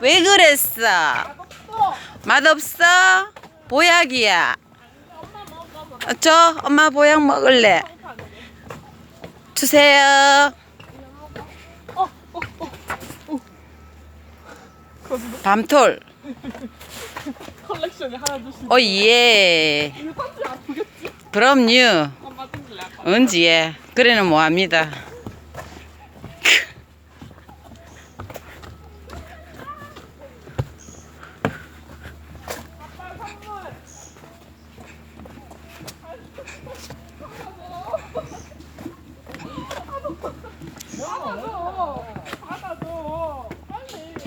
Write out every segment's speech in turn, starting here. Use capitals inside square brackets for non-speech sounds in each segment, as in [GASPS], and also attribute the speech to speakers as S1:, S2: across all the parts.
S1: 왜 그랬어? 맛없어? 보약이야. 어, 저 엄마 보약 먹을래. 주세요. 밤톨.
S2: 컬렉션이 하나 주시.
S1: 오 예.
S2: 이거 딴지 아프겠지?
S1: 그럼요.
S2: 엄마.
S1: 언지에. 그래는 뭐 합니다.
S2: 받아줘. 받아줘. 빨리.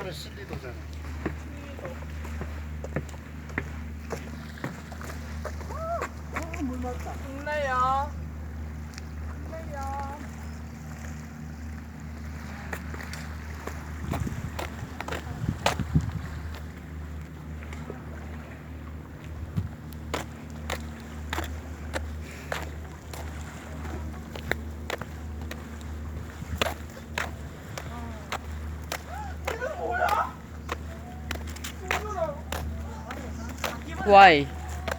S3: 오늘 실리도잖아.
S2: 힘내요. 힘내요.
S1: 와이.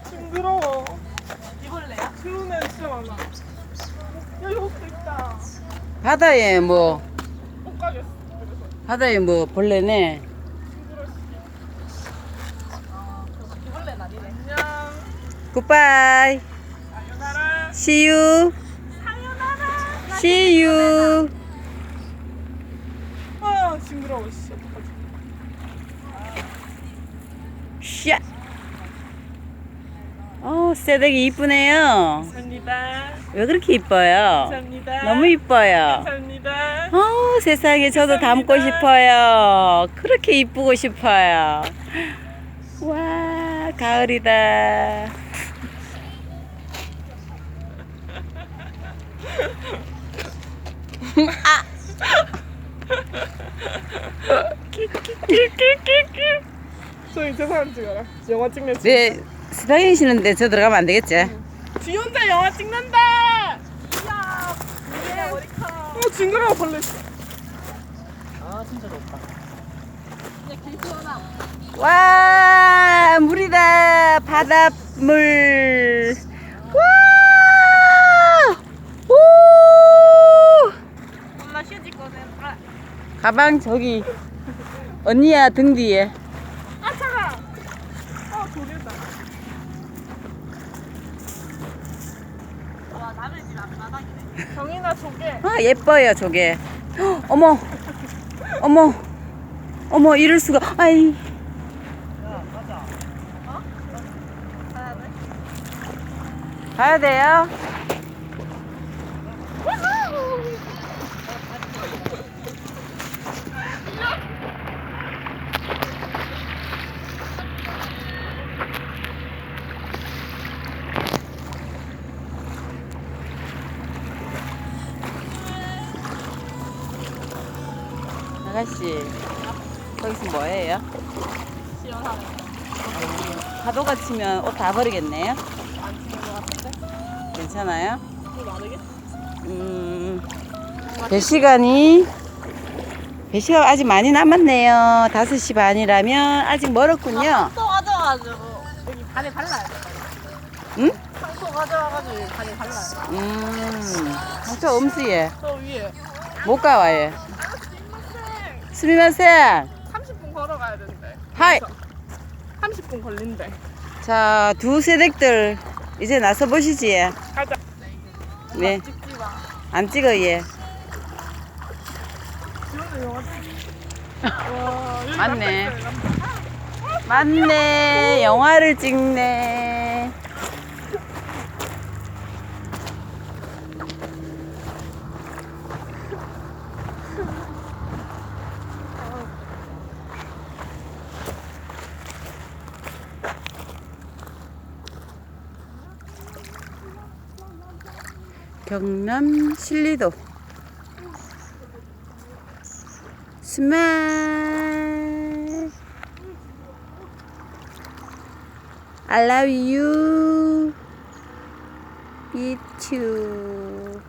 S2: 징그러워. 이걸래야? 그러네 진짜 많아. 야 이것도 있다.
S1: 바다에
S2: 뭐못 가겠어. 그래서
S1: 바다에 뭐 벌레네.
S2: 이걸레는 아니네. 안녕.
S1: 굿바이.
S2: 사요나라.
S1: See you.
S2: 사요나라.
S1: See you.
S2: 아 징그러워 씨. 어떡하지?
S1: 샷. 어, 새댁이 이쁘네요.
S2: 감사합니다.
S1: 왜 그렇게 이뻐요?
S2: 감사합니다.
S1: 너무 이뻐요.
S2: 감사합니다.
S1: 어, 세상에 저도 담고
S2: 감사합니다.
S1: 싶어요. 그렇게 이쁘고 싶어요. 와, 가을이다.
S2: 저희 제 사람 찍어라. 영화 찍는 지
S1: 네, 스타일 시는데 저 들어가면 안 되겠지?
S2: 지 혼자 영화 찍는다. 야, 예. 머리카락. 어 징그러워 벌레.
S1: 와, 물이다. 바닷물. 와! 오!
S2: 엄마 휴지 꺼내. 아,
S1: 가방 저기 언니야 등 뒤에.
S2: 돌이다. 와 남의 집 앞바닥이네. 정인아 조개.
S1: 아 예뻐요 저게. 헉, [GASPS] 어머, 어머, 어머 이럴 수가. 아이. 가야 돼요. 아가씨, 거기서 뭐해요?
S2: 시원하네.
S1: 파도가 치면 옷 다 버리겠네요.
S2: 안 치는 것 같은데?
S1: 괜찮아요? 음, 배 시간이 배 시간 아직 많이 남았네요. 5시 반이라면 아직 멀었군요.
S2: 또 가져와가지고 여기 반에 발라야 돼.
S1: 응?
S2: 상토 가져와가지고 여기 반에 발라야 돼.
S1: 음, 저 엄수예.
S2: 저 위에.
S1: 못 가와요. 스미마셍.
S2: 30분 걸어가야 된대.
S1: 하이.
S2: 30분 걸린대.
S1: 자, 두 세댁들 이제 나서 보시지.
S2: 가자.
S1: 네,
S2: 찍지 마.
S1: 안 찍어 얘.
S2: 지원은 영화 찍. 와, 여기
S1: 맞네. 맞네, 영화를 찍네. 경남 신리도 스마일 I love you. Me too.